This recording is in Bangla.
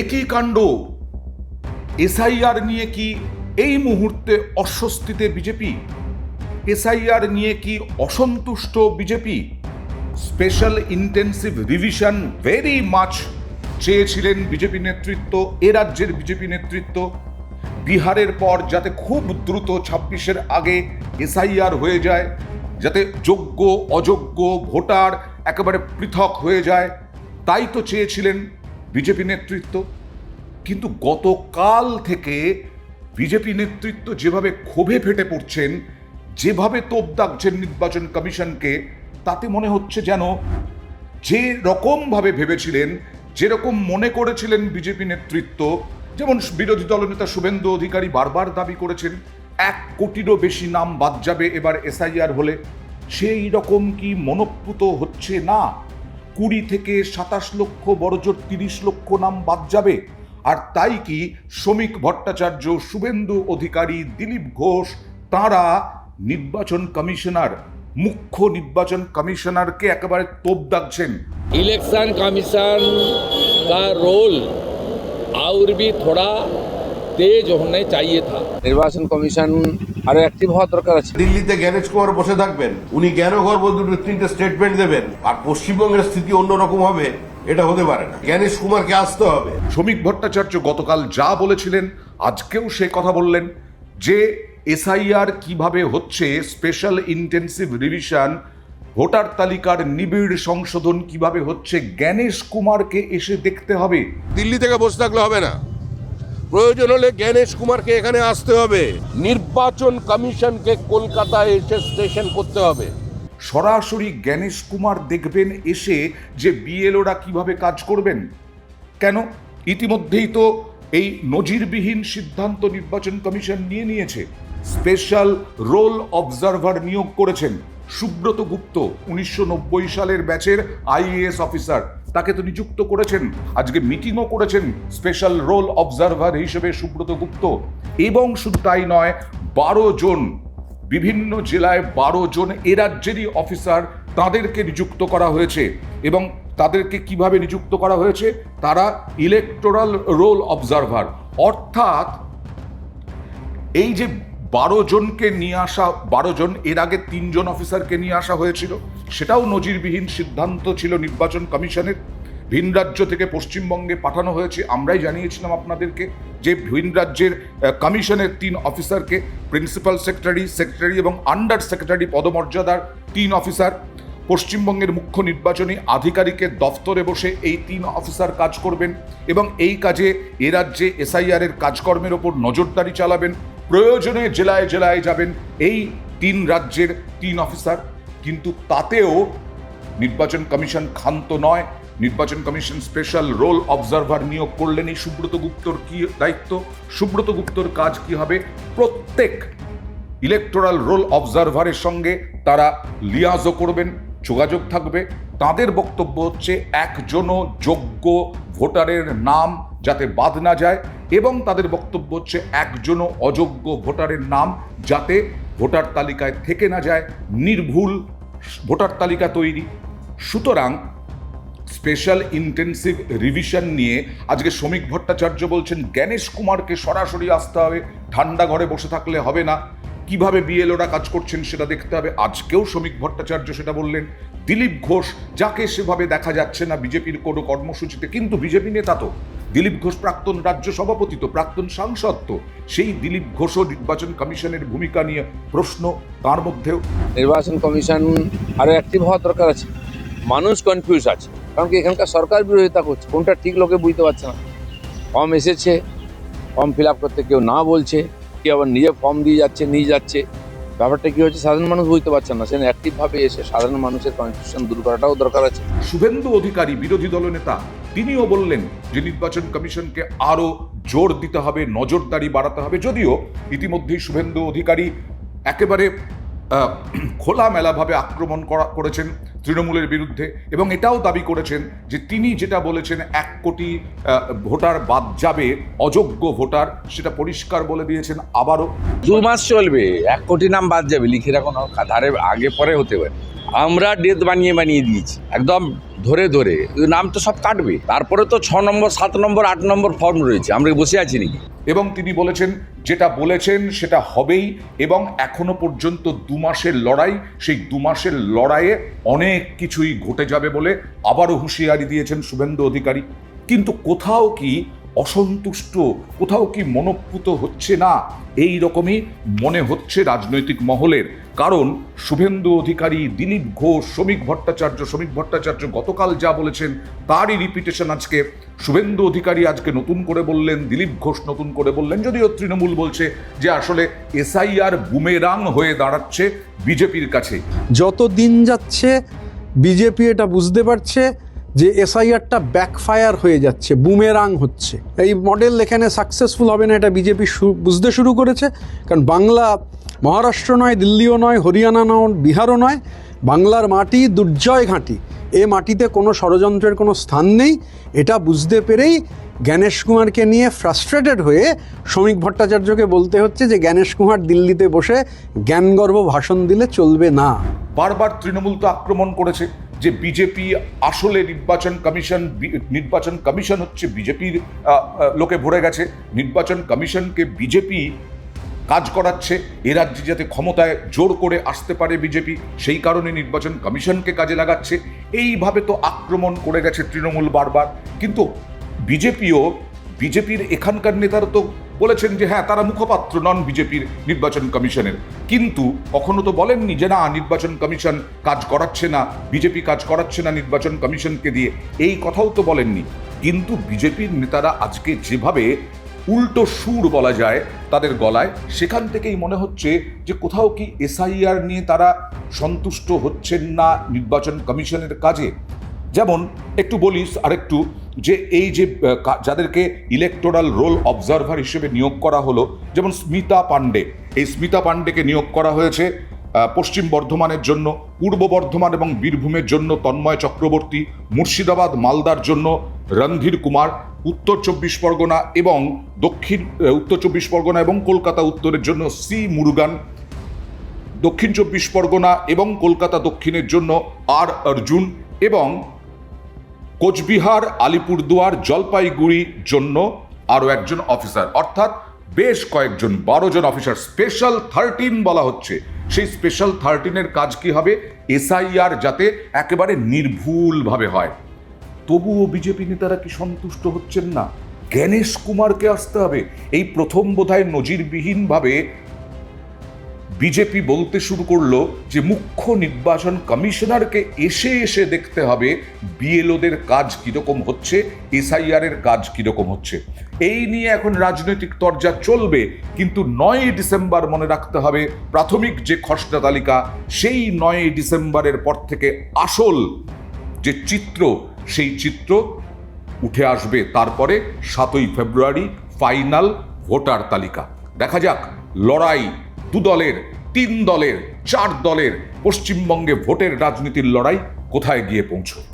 একই কাণ্ড। এসআইআর নিয়ে কি এই মুহূর্তে অস্বস্তিতে বিজেপি? এসআইআর নিয়ে কি অসন্তুষ্ট BJP? Special intensive revision very much চেয়েছিলেন বিজেপি নেতৃত্ব, এ রাজ্যের বিজেপি নেতৃত্ব। বিহারের পর যাতে খুব দ্রুত ছাব্বিশের আগে এসআইআর হয়ে যায়, যাতে যোগ্য, অযোগ্য ভোটার একেবারে পৃথক হয়ে যায়, তাই তো চেয়েছিলেন বিজেপি নেতৃত্ব। কিন্তু গতকাল থেকে বিজেপি নেতৃত্ব যেভাবে ক্ষোভে ফেটে পড়ছেন, যেভাবে তোপ দাগছেন নির্বাচন কমিশনকে, তাতে মনে হচ্ছে যেন যে রকমভাবে ভেবেছিলেন যেরকম মনে করেছিলেন বিজেপি নেতৃত্ব, যেমন বিরোধী দলনেতা শুভেন্দু অধিকারী বারবার দাবি করেছেন, এক কোটিরও বেশি নাম বাদ যাবে এবার এসআইআর হলে। সেই রকম কি মনপ্রুত হচ্ছে না? কুড়ি থেকে সাতাশ লক্ষ বড়জোর তিরিশ লক্ষ নাম বাদ যাবে আর তাই কি শ্রমিক ভট্টাচার্য শুভেন্দু অধিকারী দিলীপ ঘোষ তারা নির্বাচন কমিশনার মুখ্য নির্বাচন কমিশনারকে একেবারে তোপ দাগছেন इलेक्शन कमीशन का रोल और भी थोड़ा तेज होने चाहिए था নির্বাচন কমিশন আরো অ্যাক্টিভ হওয়া দরকার আছে দিল্লিতে জ্ঞানেশ কুমার বসে থাকবেন উনি জ্ঞান গর্ব দুটো তিনটে স্টেটমেন্ট দেবেন আর পশ্চিমবঙ্গের স্থিতি অন্যরকম হবে এটা হতে পারে না জ্ঞানেশ কুমারকে আসতে হবে শ্রমিক ভট্টাচার্য গতকাল যা বলেছিলেন আজকেও সে কথা বললেন যে এসআইআর কিভাবে হচ্ছে স্পেশাল ইন্টেন্সিভ রিভিশন ভোটার তালিকার নিবিড় সংশোধন কিভাবে হচ্ছে জ্ঞানেশ কুমারকে এসে দেখতে হবে দিল্লি থেকে বসে থাকলে হবে না প্রয়োজন হলে জ্ঞানেশ কুমারকে এখানে আসতে হবে। নির্বাচন কমিশনকে কলকাতায় এসে স্টেশন করতে হবে। সরাসরি জ্ঞানেশ কুমার দেখবেন এসে যে বিএলওরা কীভাবে কাজ করবেন। কেন? ইতিমধ্যেই তো এই নজিরবিহীন সিদ্ধান্ত নির্বাচন কমিশন নিয়ে নিয়েছে। স্পেশাল রোল অবজারভার নিয়োগ করেছেন সুব্রত গুপ্ত, উনিশশো নব্বই সালের ব্যাচের আইএএস অফিসার। তাকে তো নিযুক্ত করেছেন। আজকে মিটিংও করেছেন স্পেশাল রোল অবজারভার হিসেবে সুব্রত গুপ্ত। এবং শুধু তাই নয়, বারো জন, বিভিন্ন জেলায় বারো জন এ রাজ্যেরই অফিসার তাদেরকে নিযুক্ত করা হয়েছে। এবং তাদেরকে কীভাবে নিযুক্ত করা হয়েছে? তারা ইলেকটোরাল রোল অবজারভার অর্থাৎ, এই যে বারো জনকে নিয়ে আসা, বারো জন, এর আগে তিনজন অফিসারকে নিয়ে আসা হয়েছিল। সেটাও নজিরবিহীন সিদ্ধান্ত ছিল নির্বাচন কমিশনের। ভিন রাজ্য থেকে পশ্চিমবঙ্গে পাঠানো হয়েছে, আমরাই জানিয়েছিলাম আপনাদেরকে যে ভিন রাজ্যের কমিশনের তিন অফিসারকে, প্রিন্সিপাল সেক্রেটারি সেক্রেটারি এবং আন্ডার সেক্রেটারি পদমর্যাদার তিন অফিসার। পশ্চিমবঙ্গের মুখ্য নির্বাচনী আধিকারিকের দফতরে বসে এই তিন অফিসার কাজ করবেন এবং এই কাজে এ রাজ্যে এসআইআর এর কাজকর্মের ওপর নজরদারি চালাবেন। প্রয়োজনে জেলায় জেলায় যাবেন এই তিন রাজ্যের তিন অফিসার। কিন্তু তাতেও নির্বাচন কমিশন ক্ষান্ত নয়। নির্বাচন কমিশন স্পেশাল রোল অবজারভার নিয়োগ করলেন এই সুব্রত গুপ্তর কি দায়িত্ব? সুব্রত গুপ্তর কাজ কি হবে? প্রত্যেক ইলেকটোরাল রোল অবজারভারের সঙ্গে তারা লিয়াজও করবেন, যোগাযোগ থাকবে। তাদের বক্তব্য হচ্ছে একজনও যোগ্য ভোটারের নাম যাতে বাদ না যায় এবং তাদের বক্তব্য হচ্ছে একজনও অযোগ্য ভোটারের নাম যাতে ভোটার তালিকায় থেকে না যায় নির্ভুল ভোটার তালিকা তৈরি। সুতরাং স্পেশাল ইন্টেন্সিভ রিভিশন নিয়ে আজকে শ্রমিক ভট্টাচার্য বলছেন, জ্ঞানেশ কুমারকে সরাসরি আসতে হবে, ঠান্ডা ঘরে বসে থাকলে হবে না। কীভাবে বিএলওরা কাজ করছেন সেটা দেখতে হবে। আজকেও শ্রমিক ভট্টাচার্য সেটা বললেন। দিলীপ ঘোষ, যাকে সেভাবে দেখা যাচ্ছে না বিজেপির কোনো কর্মসূচিতে, কিন্তু বিজেপি নেতা তো। দিলীপ ঘোষ প্রাক্তন রাজ্য সভাপতি তো প্রাক্তন সাংসদ তো। সেই দিলীপ ঘোষও নির্বাচন কমিশনের ভূমিকা নিয়ে প্রশ্ন তার মধ্যেও। নির্বাচন কমিশন আরও অ্যাক্টিভ হওয়া দরকার আছে। মানুষ কনফিউজ আছে। কারণ কি এখানকার সরকার বিরোধিতা করছে। কোনটা ঠিক লোকে বুঝতে পারছে না। ফর্ম এসেছে ফর্ম ফিল আপ করতে কেউ না বলছে। কেউ আবার নিজে ফর্ম দিয়ে যাচ্ছে নিয়ে যাচ্ছে। ব্যাপারটা কি হচ্ছে সাধারণ মানুষ বুঝতে পারছে না। সেখানে অ্যাক্টিভভাবে এসে সাধারণ মানুষের কনফিউশন দূর করাটাও দরকার আছে। শুভেন্দু অধিকারী বিরোধী দলনেতা তিনিও বললেন যে নির্বাচন কমিশনকে আরও জোর দিতে হবে, নজরদারি বাড়াতে হবে। যদিও ইতিমধ্যেই শুভেন্দু অধিকারী একেবারে খোলামেলাভাবে আক্রমণ করা, করেছেন তৃণমূলের বিরুদ্ধে এবং এটাও দাবি করেছেন যে তিনি যেটা বলেছেন, এক কোটি ভোটার বাদ যাবে, অযোগ্য ভোটার, সেটা পরিষ্কার বলে দিয়েছেন আবারও। দু মাস চলবে, এক কোটি নাম বাদ যাবে, লিখে রাখুন, ধারে আগে পরে হতে পারে। আমরা ডেট বানিয়ে বানিয়ে দিয়েছি, একদম ধরে ধরে। নাম তো সব কাটবে। তারপরে তো ছ নম্বর, সাত নম্বর, আট নম্বর ফর্ম রয়েছে, আমরা বসে আছি নাকি? এবং তিনি বলেছেন, যেটা বলেছেন সেটা হবেই, এবং এখনও পর্যন্ত দু মাসের লড়াই, সেই দু মাসের লড়াইয়ে অনেক কিছুই ঘটে যাবে বলে আবারও হুঁশিয়ারি দিয়েছেন শুভেন্দু অধিকারী। কিন্তু কোথাও কি অসন্তুষ্ট, কোথাও কি মনপ্রুত হচ্ছে না? এই রকমই মনে হচ্ছে রাজনৈতিক মহলের। কারণ শুভেন্দু অধিকারী, দিলীপ ঘোষ, শ্রমিক ভট্টাচার্য শ্রমিক ভট্টাচার্য গতকাল যা বলেছেন, তারই রিপিটেশন আজকে। শুভেন্দু অধিকারী আজকে নতুন করে বললেন, দিলীপ ঘোষ নতুন করে বললেন, যদিও তৃণমূল বলছে যে আসলে এসআইআর বুমেরাং হয়ে দাঁড়াচ্ছে বিজেপির কাছে। যত দিন যাচ্ছে, বিজেপি এটা বুঝতে পারছে যে এসআইআরটা ব্যাকফায়ার হয়ে যাচ্ছে বুমেরাং হচ্ছে। এই মডেল এখানে সাকসেসফুল হবে না, এটা বিজেপি বুঝতে শুরু করেছে। কারণ বাংলা মহারাষ্ট্র নয়, দিল্লিও নয়, হরিয়ানা নয়, বিহারও নয়, বাংলার মাটি দুর্জয় ঘাঁটি। এ মাটিতে কোনো ষড়যন্ত্রের কোনো স্থান নেই। এটা বুঝতে পেরেই জ্ঞানেশ কুমারকে নিয়ে ফ্রাস্ট্রেটেড হয়ে শ্রমিক ভট্টাচার্যকে বলতে হচ্ছে যে, জ্ঞানেশ কুমার দিল্লিতে বসে জ্ঞানগর্ভ ভাষণ দিলে চলবে না। বারবার তৃণমূল তো আক্রমণ করেছে। যে বিজেপি আসলে নির্বাচন কমিশন নির্বাচন কমিশন হচ্ছে বিজেপির লোকে ভরে গেছে। নির্বাচন কমিশনকে বিজেপি কাজ করাচ্ছে। এ রাজ্যে যাতে ক্ষমতায় জোর করে আসতে পারে বিজেপি, সেই কারণে নির্বাচন কমিশনকে কাজে লাগাচ্ছে। এইভাবে তো আক্রমণ করে গেছে তৃণমূল বারবার। কিন্তু বিজেপিও, বিজেপির এখানকার নেতারা তো বলেছেন যে হ্যাঁ তারা মুখপাত্র নন বিজেপির নির্বাচন কমিশনের। কিন্তু কখনো তো বলেননি যে না, নির্বাচন কমিশন কাজ করাচ্ছে না, বিজেপি কাজ করাচ্ছে না নির্বাচন কমিশনকে দিয়ে। এই কথাও তো বলেননি। কিন্তু বিজেপির নেতারা আজকে যেভাবে উল্টো সুর বলা যায় তাদের গলায়, সেখান থেকেই মনে হচ্ছে যে কোথাও কি এসআইআর নিয়ে তারা সন্তুষ্ট হচ্ছেন না নির্বাচন কমিশনের কাজে। যেমন একটু বলিস আরেকটু যে এই যে যাদেরকে ইলেকটোরাল রোল অবজারভার হিসেবে নিয়োগ করা হলো, যেমন স্মিতা পান্ডে এই স্মিতা পান্ডেকে নিয়োগ করা হয়েছে পশ্চিম বর্ধমানের জন্য, পূর্ব বর্ধমান এবং বীরভূমের জন্য তন্ময় চক্রবর্তী, মুর্শিদাবাদ, মালদার জন্য রণধীর কুমার, উত্তর চব্বিশ পরগনা এবং দক্ষিণ উত্তর চব্বিশ পরগনা এবং কলকাতা উত্তরের জন্য সি মুরুগান, দক্ষিণ চব্বিশ পরগনা এবং কলকাতা দক্ষিণের জন্য আর অর্জুন এবং কোচবিহার, আলিপুরদুয়ার জলপাইগুড়ির জন্য আরও একজন অফিসার। অর্থাৎ বেশ কয়েকজন, বারো জন অফিসার। স্পেশাল থার্টিন বলা হচ্ছে। সেই স্পেশাল থার্টিনের কাজ কি হবে? এসআইআর যাতে একেবারে নির্ভুলভাবে হয়। তবুও বিজেপি নেতারা কি সন্তুষ্ট হচ্ছেন না? জ্ঞানেশ কুমারকে আসতে হবে। এই প্রথম বোধহয় নজিরবিহীনভাবে বিজেপি বলতে শুরু করল যে মুখ্য নির্বাচন কমিশনারকে এসে এসে দেখতে হবে বিএলওদের কাজ কীরকম হচ্ছে এসআইআর এর কাজ কীরকম হচ্ছে। এই নিয়ে এখন রাজনৈতিক তরজা চলবে, কিন্তু নয় ডিসেম্বর মনে রাখতে হবে, প্রাথমিক যে খসড়া তালিকা, সেই নয় ডিসেম্বরের পর থেকে আসল যে চিত্র, সেই চিত্র উঠে আসবে তারপরে সাতই ফেব্রুয়ারি ফাইনাল ভোটার তালিকা। দেখা যাক, লড়াই দু দলের তিন দলের চার দলের পশ্চিমবঙ্গে ভোটের রাজনীতির লড়াই কোথায় গিয়ে পৌঁছয়